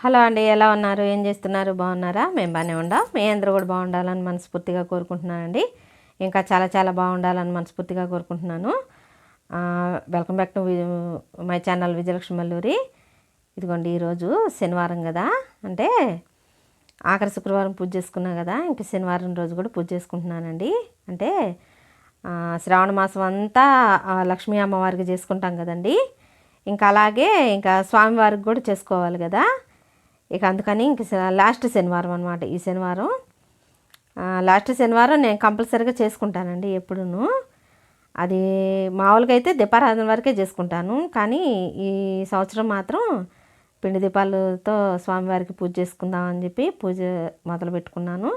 Hello అండి ఎలా ఉన్నారు? ఏం చేస్తున్నారు? బాగున్నారా? మేము బాగానే ఉండా. మీ అందరూ కూడా బాగుండాలని మనస్ఫూర్తిగా కోరుకుంటున్నానండి. ఇంకా చాలా చాలా బాగుండాలని మనస్ఫూర్తిగా కోరుకుంటున్నాను. Welcome back to my channel Vijayalakshmi Malluri. ఇదిగోండి ఈరోజు శనివారం కదా. అంటే ఆఖరి శుక్రవారం పూజ చేసుకున్నా కదా ఇంక శనివారం రోజు కూడా పూజ చేసుకుంటున్నానండి. అంటే శ్రావణ మాసం అంతా లక్ష్మీ అమ్మవారికి చేసుకుంటాం కదండి. ఇంకా అలాగే ఇంకా స్వామివారికి కూడా చేసుకోవాలి కదా. ఇక అందుకని ఇంక లాస్ట్ శనివారం అనమాట ఈ శనివారం. లాస్ట్ శనివారం నేను కంపల్సరీగా చేసుకుంటానండి ఎప్పుడును. అది మామూలుగా అయితే దీపారాధన వరకే చేసుకుంటాను. కానీ ఈ సంవత్సరం మాత్రం పిండి దీపాలతో స్వామివారికి పూజ చేసుకుందాం అని చెప్పి పూజ మొదలు పెట్టుకున్నాను.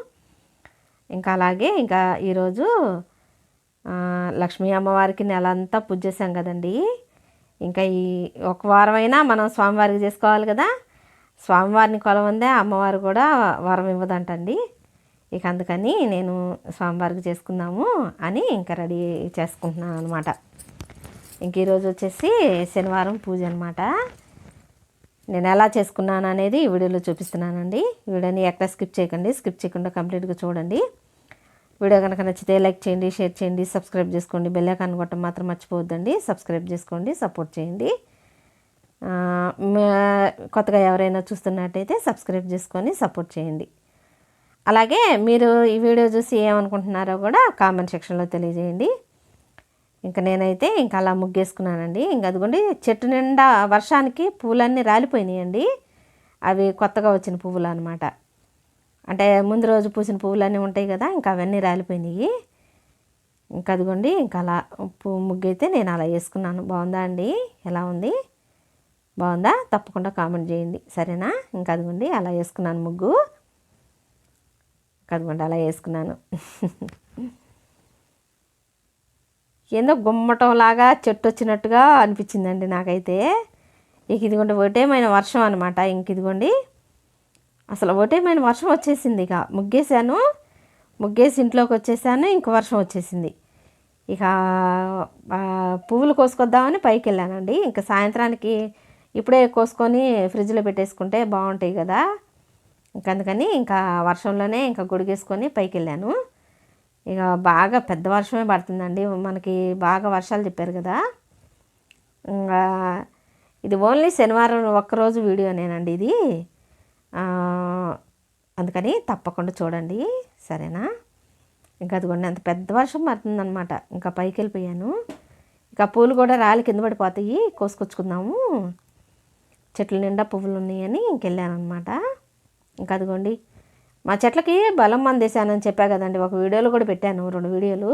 ఇంకా అలాగే ఇంకా ఈరోజు లక్ష్మీ అమ్మవారికి నెల అంతా పూజ చేసాం కదండి. ఇంకా ఈ ఒక వారమైనా మనం స్వామివారికి చేసుకోవాలి కదా. స్వామివారిని కొలవందే అమ్మవారు కూడా వరం ఇవ్వదంటండి. ఇక అందుకని నేను స్వామివారికి చేసుకుందాము అని ఇంకా రెడీ చేసుకుంటున్నాను అనమాట ఇంక ఈరోజు వచ్చేసి శనివారం పూజ అనమాట నేను ఎలా చేసుకున్నాను అనేది ఈ వీడియోలో చూపిస్తున్నానండి. వీడియోని ఎక్కడ స్కిప్ చేయకండి స్కిప్ చేయకుండా కంప్లీట్గా చూడండి. వీడియో కనుక నచ్చితే లైక్ చేయండి షేర్ చేయండి సబ్స్క్రైబ్ చేసుకోండి బెల్ ఐకాన్ కొట్టడం మాత్రం మర్చిపోవద్దండి. సబ్స్క్రైబ్ చేసుకోండి సపోర్ట్ చేయండి. కొత్తగా ఎవరైనా చూస్తున్నట్టయితే సబ్స్క్రైబ్ చేసుకొని సపోర్ట్ చేయండి. అలాగే మీరు ఈ వీడియో చూసి ఏమనుకుంటున్నారో కూడా కామెంట్ సెక్షన్లో తెలియజేయండి. ఇంకా నేనైతే ఇంకా అలా ముగ్గేసుకున్నానండి. ఇంకా అదిగోండి చెట్టు నిండా వర్షానికి పూలన్నీ రాలిపోయినాయండి. అవి కొత్తగా వచ్చిన పువ్వులు అనమాట అంటే ముందు రోజు పూసిన పువ్వులన్నీ ఉంటాయి కదా ఇంకా అవన్నీ రాలిపోయినాయి. ఇంకా అదిగోండి ఇంకా అలా పువ్వు ముగ్గు అయితే నేను అలా వేసుకున్నాను. బాగుందా అండి? ఎలా ఉంది? బాగుందా? తప్పకుండా కామెంట్ చేయండి. సరేనా? ఇంకా అదిగోండి అలా వేసుకున్నాను ముగ్గు. అదిగోండి అలా వేసుకున్నాను. ఏందో గుమ్మటంలాగా చెట్టు వచ్చినట్టుగా అనిపించిందండి నాకైతే. ఇక ఇదిగోండి ఒకటేమైన వర్షం అనమాట ఇంక ఇదిగోండి అసలు ఒకటేమైన వర్షం వచ్చేసింది ఇక. ముగ్గేసాను ముగ్గేసి ఇంట్లోకి వచ్చేసాను ఇంక వర్షం వచ్చేసింది. ఇక పువ్వులు కోసుకొద్దామని పైకి వెళ్ళానండి ఇంకా సాయంత్రానికి ఇప్పుడే కోసుకొని ఫ్రిడ్జ్లో పెట్టేసుకుంటే బాగుంటాయి కదా. ఇంక అందుకని ఇంకా వర్షంలోనే ఇంకా గుడిగేసుకొని పైకి వెళ్ళాను ఇక బాగా పెద్ద వర్షమే పడుతుందండి. మనకి బాగా వర్షాలు చెప్పారు కదా. ఇంకా ఇది ఓన్లీ శనివారం ఒక్కరోజు వీడియోనేనండి ఇది. అందుకని తప్పకుండా చూడండి. సరేనా? ఇంకా అదిగోండి అంత పెద్ద వర్షం పడుతుందనమాట ఇంకా పైకి వెళ్ళిపోయాను ఇంకా పూలు కూడా రాలి కింద పడిపోతాయి. కోసుకొచ్చుకుందాము. చెట్ల నిండా పువ్వులు ఉన్నాయని ఇంకెళ్ళాను అనమాట ఇంకా అదిగోండి మా చెట్లకి బలం మందేశానని చెప్పా కదండి ఒక వీడియోలో కూడా పెట్టాను రెండు వీడియోలు.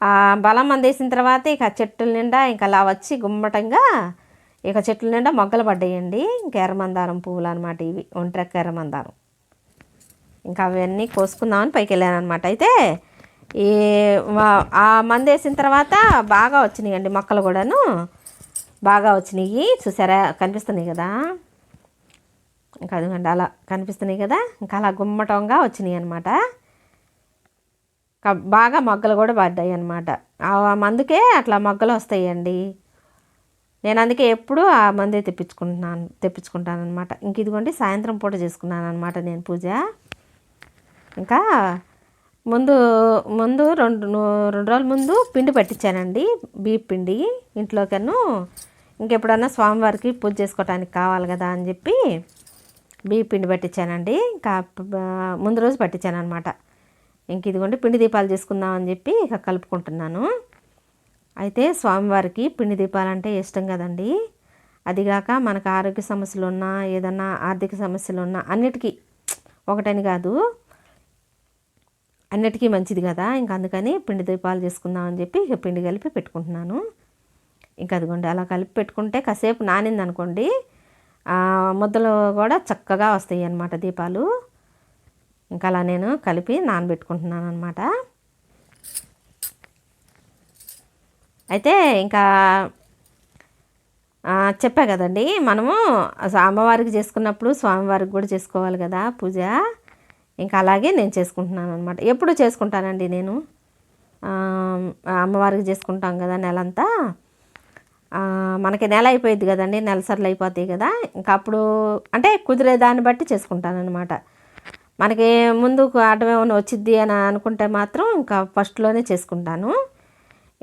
ఆ బలం అందేసిన తర్వాత ఇక చెట్ల నిండా ఇంకా అలా వచ్చి గుమ్మటంగా ఇక చెట్ల నిండా మొగ్గలు పడ్డాయండి ఇంకా ఎర్రమందారం పువ్వులు అనమాట ఇవి ఒంట్రెక్క ఎర్రమందారం. ఇంకా అవన్నీ కోసుకుందామని పైకి వెళ్ళాను అనమాట అయితే ఈ ఆ మందేసిన వేసిన తర్వాత బాగా వచ్చినాయి అండి మొక్కలు కూడాను. బాగా వచ్చినాయి. చూసారా? కనిపిస్తున్నాయి కదా? ఇంకా అదిగండి అలా కనిపిస్తున్నాయి కదా? ఇంకా అలా గుమ్మటంగా వచ్చినాయి అనమాట బాగా మొగ్గలు కూడా పడ్డాయి అనమాట ఆ మందుకే అట్లా మొగ్గలు వస్తాయండి. నేను అందుకే ఎప్పుడు ఆ మందే తెప్పించుకుంటున్నాను తెప్పించుకుంటాను అనమాట ఇంక ఇదిగోండి సాయంత్రం పూట చేసుకున్నాను అనమాట నేను పూజ. ఇంకా ముందు ముందు రెండు రెండు రోజుల ముందు పిండి పట్టించానండి. బీప్ పిండి ఇంట్లోకను ఇంకెప్పుడన్నా స్వామివారికి పూజ చేసుకోవటానికి కావాలి కదా అని చెప్పి బియ్య పిండి పట్టించానండి. ఇంకా ముందు రోజు పట్టించాను అనమాట ఇంక ఇదిగోండి పిండి దీపాలు చేసుకుందాం అని చెప్పి ఇక కలుపుకుంటున్నాను. అయితే స్వామివారికి పిండి దీపాలంటే ఇష్టం కదండి. అదిగాక మనకు ఆరోగ్య సమస్యలు ఉన్నా ఏదన్నా ఆర్థిక సమస్యలు ఉన్నా అన్నిటికీ ఒకటని కాదు. అన్నిటికీ మంచిది కదా. ఇంకా అందుకని పిండి దీపాలు చేసుకుందాం అని చెప్పి ఇక పిండి కలిపి పెట్టుకుంటున్నాను. ఇంకా అదిగోండి అలా కలిపి పెట్టుకుంటే కాసేపు నానింది అనుకోండి ముద్దలు కూడా చక్కగా వస్తాయి అన్నమాట దీపాలు. ఇంకా అలా నేను కలిపి నానబెట్టుకుంటున్నాను అనమాట అయితే ఇంకా చెప్పా కదండి మనము అమ్మవారికి చేసుకున్నప్పుడు స్వామివారికి కూడా చేసుకోవాలి కదా పూజ. ఇంకా అలాగే నేను చేసుకుంటున్నాను అనమాట ఎప్పుడు చేసుకుంటానండి నేను? అమ్మవారికి చేసుకుంటాం కదా నెలంతా. మనకి నెల అయిపోయింది కదండి నెలసర్లు అయిపోతాయి కదా. ఇంకా అప్పుడు అంటే కుదిరే దాన్ని బట్టి చేసుకుంటాను అనమాట మనకి ముందు అడ్డం ఏమైనా వచ్చిద్ది అని అనుకుంటే మాత్రం ఇంకా ఫస్ట్లోనే చేసుకుంటాను.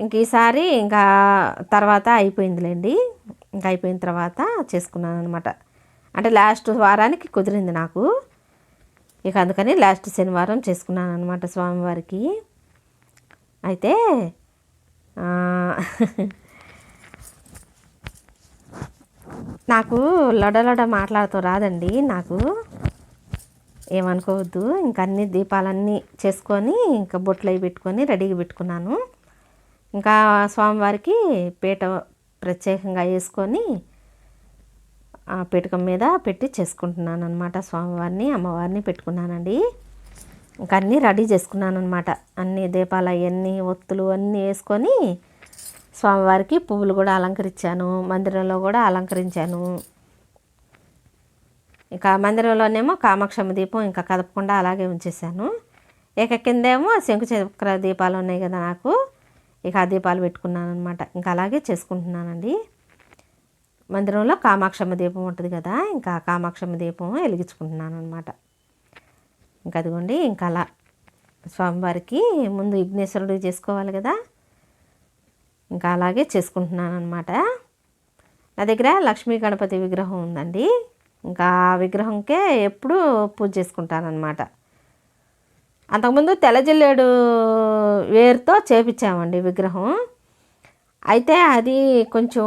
ఇంక ఈసారి ఇంకా తర్వాత అయిపోయిందిలేండి. ఇంకా అయిపోయిన తర్వాత చేసుకున్నాను అనమాట అంటే లాస్ట్ వారానికి కుదిరింది నాకు. ఇక అందుకని లాస్ట్ శనివారం చేసుకున్నాను అనమాట స్వామివారికి. అయితే నాకు లొడలొడ మాట్లాడుతూ రాదండి. నాకు ఏమనుకోవద్దు. ఇంకా అన్ని దీపాలన్నీ చేసుకొని ఇంకా బొట్లు అవి పెట్టుకొని రెడీగా పెట్టుకున్నాను. ఇంకా స్వామివారికి పీట ప్రత్యేకంగా వేసుకొని ఆ పీటకం మీద పెట్టి చేసుకుంటున్నాను అనమాట స్వామివారిని అమ్మవారిని పెట్టుకున్నానండి. ఇంకా అన్నీ రెడీ చేసుకున్నాను అనమాట అన్ని దీపాలు అవన్నీ ఒత్తులు అన్నీ వేసుకొని స్వామివారికి పువ్వులు కూడా అలంకరించాను మందిరంలో కూడా అలంకరించాను. ఇంకా మందిరంలోనేమో కామాక్షమ్మ దీపం ఇంకా కదపకుండా అలాగే ఉంచేసాను ఇక కిందేమో శంకు చక్ర దీపాలు ఉన్నాయి కదా నాకు ఇక ఆ దీపాలు పెట్టుకున్నాను అనమాట ఇంకా అలాగే చేసుకుంటున్నానండి. మందిరంలో కామాక్షమ్మ దీపం ఉంటుంది కదా ఇంకా కామాక్షమ్మ దీపం వెలిగించుకుంటున్నాను అనమాట ఇంకా అదిగోండి ఇంకా అలా స్వామివారికి ముందు విఘ్నేశ్వరుడు చేసుకోవాలి కదా ఇంకా అలాగే చేసుకుంటున్నాను అనమాట నా దగ్గర లక్ష్మీ గణపతి విగ్రహం ఉందండి. ఇంకా ఆ విగ్రహంకే ఎప్పుడు పూజ చేసుకుంటానమాట అంతకుముందు తెల్లజిల్లేడు వేరుతో చేపించామండి విగ్రహం. అయితే అది కొంచెం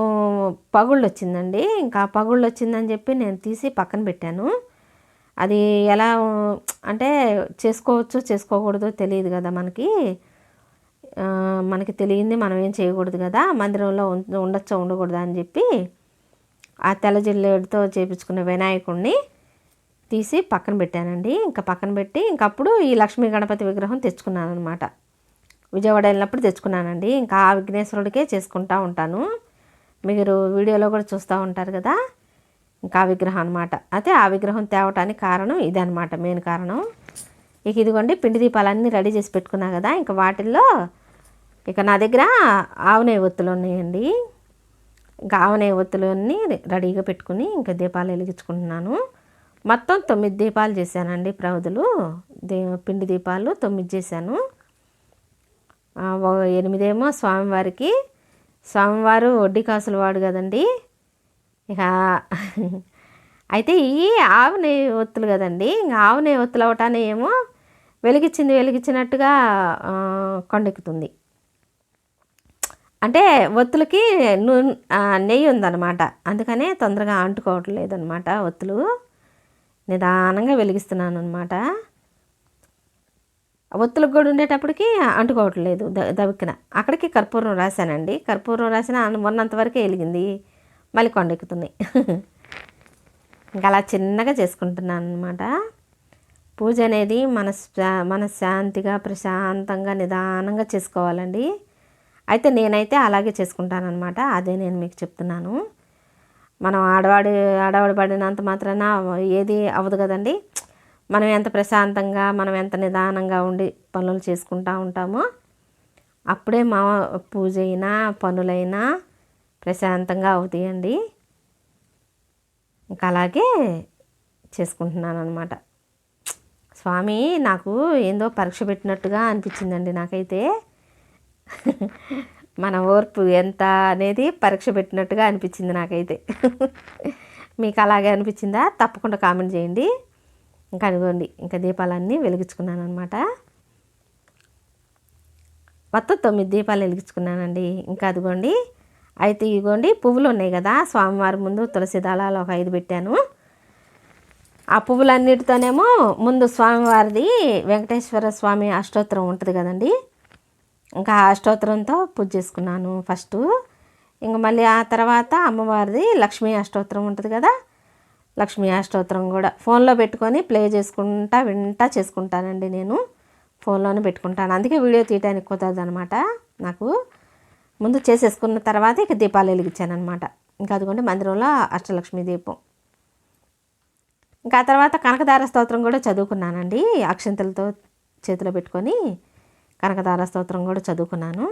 పగుళ్ళు వచ్చిందండి ఇంకా పగుళ్ళు వచ్చిందని చెప్పి నేను తీసి పక్కన పెట్టాను. అది ఎలా అంటే చేసుకోవచ్చు చేసుకోకూడదు తెలియదు కదా మనకి. మనకి తెలియంది మనం ఏం చేయకూడదు కదా మందిరంలో ఉండొచ్చా ఉండకూడదా అని చెప్పి ఆ తెల్ల జిల్లేడుతో చేపించుకున్న వినాయకుడిని తీసి పక్కన పెట్టానండి. ఇంకా పక్కన పెట్టి ఇంకప్పుడు ఈ లక్ష్మీ గణపతి విగ్రహం తెచ్చుకున్నాను అనమాట విజయవాడ వెళ్ళినప్పుడు తెచ్చుకున్నానండి. ఇంకా ఆ విఘ్నేశ్వరుడికే చేసుకుంటూ ఉంటాను. మీరు వీడియోలో కూడా చూస్తూ ఉంటారు కదా ఇంకా ఆ విగ్రహం అనమాట అయితే ఆ విగ్రహం తేవటానికి కారణం ఇదనమాట మెయిన్ కారణం. ఇక ఇదిగోండి పిండి దీపాలన్నీ రెడీ చేసి పెట్టుకున్నా కదా ఇంకా వాటిల్లో ఇక నా దగ్గర ఆవునే ఒత్తులు ఉన్నాయండి. ఇంకా ఆవునే ఒత్తులన్నీ రెడీగా పెట్టుకుని ఇంకా దీపాలు వెలిగించుకుంటున్నాను. మొత్తం తొమ్మిది దీపాలు చేశానండి ప్రవదులు దీ పిండి దీపాలు తొమ్మిది చేశాను. ఎనిమిదేమో స్వామివారికి. స్వామివారు వడ్డీ కాసులు వాడు కదండి. ఇక అయితే ఈ ఆవు ఒత్తులు కదండి. ఇంకా ఆవు ఒత్తులు అవటానే ఏమో వెలిగించింది వెలిగించినట్టుగా కొండెక్కుతుంది. అంటే ఒత్తులకి నూనె నెయ్యి ఉందన్నమాట. అందుకనే తొందరగా అంటుకోవటం లేదనమాట ఒత్తులు. నిదానంగా వెలిగిస్తున్నాను అనమాట ఒత్తులకు కూడా ఉండేటప్పటికి అంటుకోవట్లేదు దవిక్కిన అక్కడికి కర్పూరం రాశానండి. కర్పూరం రాసిన మొన్నంతవరకే వెలిగింది. మళ్ళీ కొండెక్కుతున్నాయి ఇంకా అలా చిన్నగా చేసుకుంటున్నాను అనమాట పూజ అనేది మన మనశ్శాంతిగా ప్రశాంతంగా నిదానంగా చేసుకోవాలండి. అయితే నేనైతే అలాగే చేసుకుంటానమాట అదే నేను మీకు చెప్తున్నాను. మనం ఆడవాడి ఆడవాడి పడినంత మాత్రాన ఏది అవ్వదు కదండి. మనం ఎంత ప్రశాంతంగా మనం ఎంత నిదానంగా ఉండి పనులు చేసుకుంటూ ఉంటామో అప్పుడే మా పూజ అయినా పనులైనా ప్రశాంతంగా అవుతాయండి. ఇంకా అలాగే చేసుకుంటున్నాను అనమాట స్వామి నాకు ఏందో పరీక్ష పెట్టినట్టుగా అనిపించిందండి నాకైతే. మన ఓర్పు ఎంత అనేది పరీక్ష పెట్టినట్టుగా అనిపించింది నాకైతే. మీకు అలాగే అనిపించిందా? తప్పకుండా కామెంట్ చేయండి. ఇంకా అనుకోండి ఇంకా దీపాలన్నీ వెలిగించుకున్నాను అనమాట మొత్తం తొమ్మిది దీపాలు వెలిగించుకున్నానండి. ఇంకా అదిగోండి అయితే ఇదిగోండి పువ్వులు ఉన్నాయి కదా. స్వామివారి ముందు తులసి దళాలు ఒక ఐదు పెట్టాను. ఆ పువ్వులన్నిటితోనేమో ముందు స్వామివారిది వెంకటేశ్వర స్వామి అష్టోత్తరం ఉంటుంది కదండీ. ఇంకా అష్టోత్తరంతో పూజ చేసుకున్నాను ఫస్ట్. ఇంక మళ్ళీ ఆ తర్వాత అమ్మవారిది లక్ష్మీ అష్టోత్తరం ఉంటుంది కదా? లక్ష్మీ అష్టోత్తరం కూడా. ఫోన్లో పెట్టుకొని ప్లే చేసుకుంటా వింటా చేసుకుంటానండి నేను. ఫోన్లోనే పెట్టుకుంటాను. అందుకే వీడియో తీయడానికి కుదరదు అనమాట నాకు. ముందు చేసేసుకున్న తర్వాత ఇక దీపాలు వెలిగించాను అనమాట ఇంకా అదిగోండి మందిరంలో అష్టలక్ష్మి దీపం. ఇంకా ఆ తర్వాత కనకదార స్తోత్రం కూడా చదువుకున్నానండి. అక్షంతలతో చేతిలో పెట్టుకొని కనకదార స్తోత్రం కూడా చదువుకున్నాను.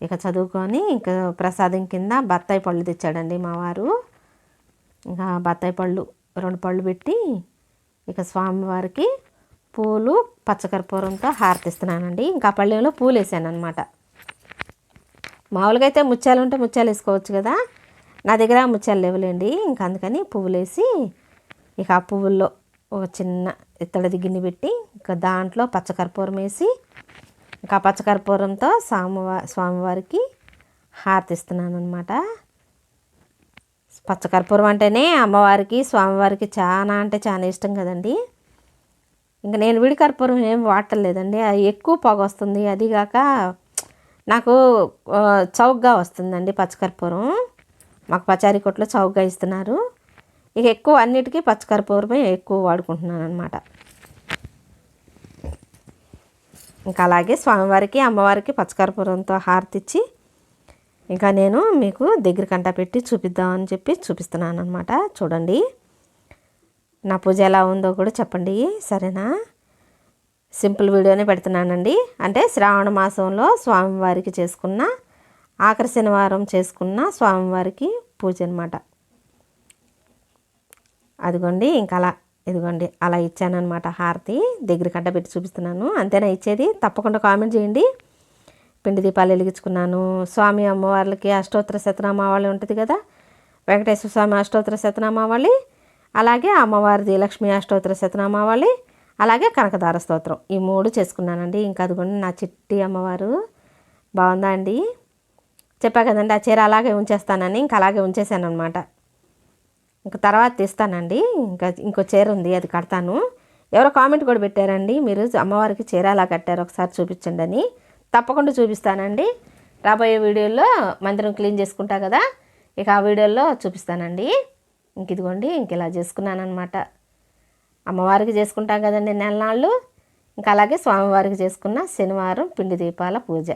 ఇక చదువుకొని ఇంకా ప్రసాదం కింద బత్తాయి పళ్ళు తెచ్చాడండి మా వారు ఇంకా బత్తాయి పళ్ళు రెండు పళ్ళు పెట్టి ఇక స్వామివారికి పూలు పచ్చకర్పూరంతో హారతిస్తున్నానండి. ఇంకా పళ్ళెంలో పూలు వేసాను అనమాట మామూలుగా అయితే ముత్యాలు ఉంటే ముత్యాలు వేసుకోవచ్చు కదా. నా దగ్గర ముత్యాలు లేవులేండి. ఇంకా అందుకని పువ్వులు వేసి ఇక ఆ పువ్వుల్లో ఒక చిన్న ఇత్తడి గిన్నె పెట్టి ఇంకా దాంట్లో పచ్చకర్పూరం వేసి ఇంకా పచ్చకర్పూరంతో స్వామివారి స్వామివారికి హారతిస్తున్నాను అనమాట పచ్చకర్పూరం అంటేనే అమ్మవారికి స్వామివారికి చాలా అంటే చాలా ఇష్టం కదండి. ఇంకా నేను విడి కర్పూరం ఏం వాడలేదండి అది ఎక్కువ పొగ వస్తుంది. అదిగాక నాకు చౌక్గా చౌకగా వస్తుందండి పచ్చకర్పూరం మాకు పచారీ కొట్లో చౌకగా ఇస్తున్నారు. ఇక ఎక్కువ అన్నిటికీ పచ్చకర్పూరమే ఎక్కువ వాడుకుంటున్నాను అనమాట ఇంకా అలాగే స్వామివారికి అమ్మవారికి పచ్చకర్పూరంతో హారతిచ్చి ఇంకా నేను మీకు దగ్గర కంట పెట్టి చూపిద్దామని చెప్పి చూపిస్తున్నాను అనమాట చూడండి. నా పూజ ఎలా ఉందో కూడా చెప్పండి. సరేనా? సింపుల్ వీడియోనే పెడుతున్నానండి. అంటే శ్రావణ మాసంలో స్వామివారికి చేసుకున్న ఆఖరి శనివారం చేసుకున్న స్వామివారికి పూజ అనమాట అదిగోండి ఇంకా అలా ఇదిగోండి అలా ఇచ్చానమాట హారతి. దగ్గర కట్ట పెట్టి చూపిస్తున్నాను. అంతేనా ఇచ్చేది? తప్పకుండా కామెంట్ చేయండి. పిండి దీపాలు వెలిగించుకున్నాను. స్వామి అమ్మవార్లకి అష్టోత్తర శతనామావళి ఉంటుంది కదా? వెంకటేశ్వర స్వామి అష్టోత్తర శతనామావళి అలాగే అమ్మవారిది లక్ష్మీ అష్టోత్తర శతనామావళి అలాగే కనకదార స్తోత్రం. ఈ మూడు చేసుకున్నానండి. ఇంకా అదిగోండి నా చిట్టి అమ్మవారు. బాగుందా అండి? చెప్పా కదండి ఆ చీర అలాగే ఉంచేస్తానని. ఇంకా అలాగే ఉంచేసాను అనమాట ఇంకా తర్వాత తీస్తానండి. ఇంకా ఇంకో చీర ఉంది అది కడతాను. ఎవరో కామెంట్ కూడా పెట్టారండి మీరు అమ్మవారికి చీర అలా కట్టారు ఒకసారి చూపించండి అని. తప్పకుండా చూపిస్తానండి. రాబోయే వీడియోలో మందిరం క్లీన్ చేసుకుంటా కదా ఇక ఆ వీడియోలో చూపిస్తానండి. ఇంక ఇదిగోండి ఇంక ఇలా చేసుకున్నాను అమ్మవారికి చేసుకుంటాం కదండి నెల నాళ్ళు ఇంకా అలాగే స్వామివారికి చేసుకున్న శనివారం పిండి దీపాల పూజ.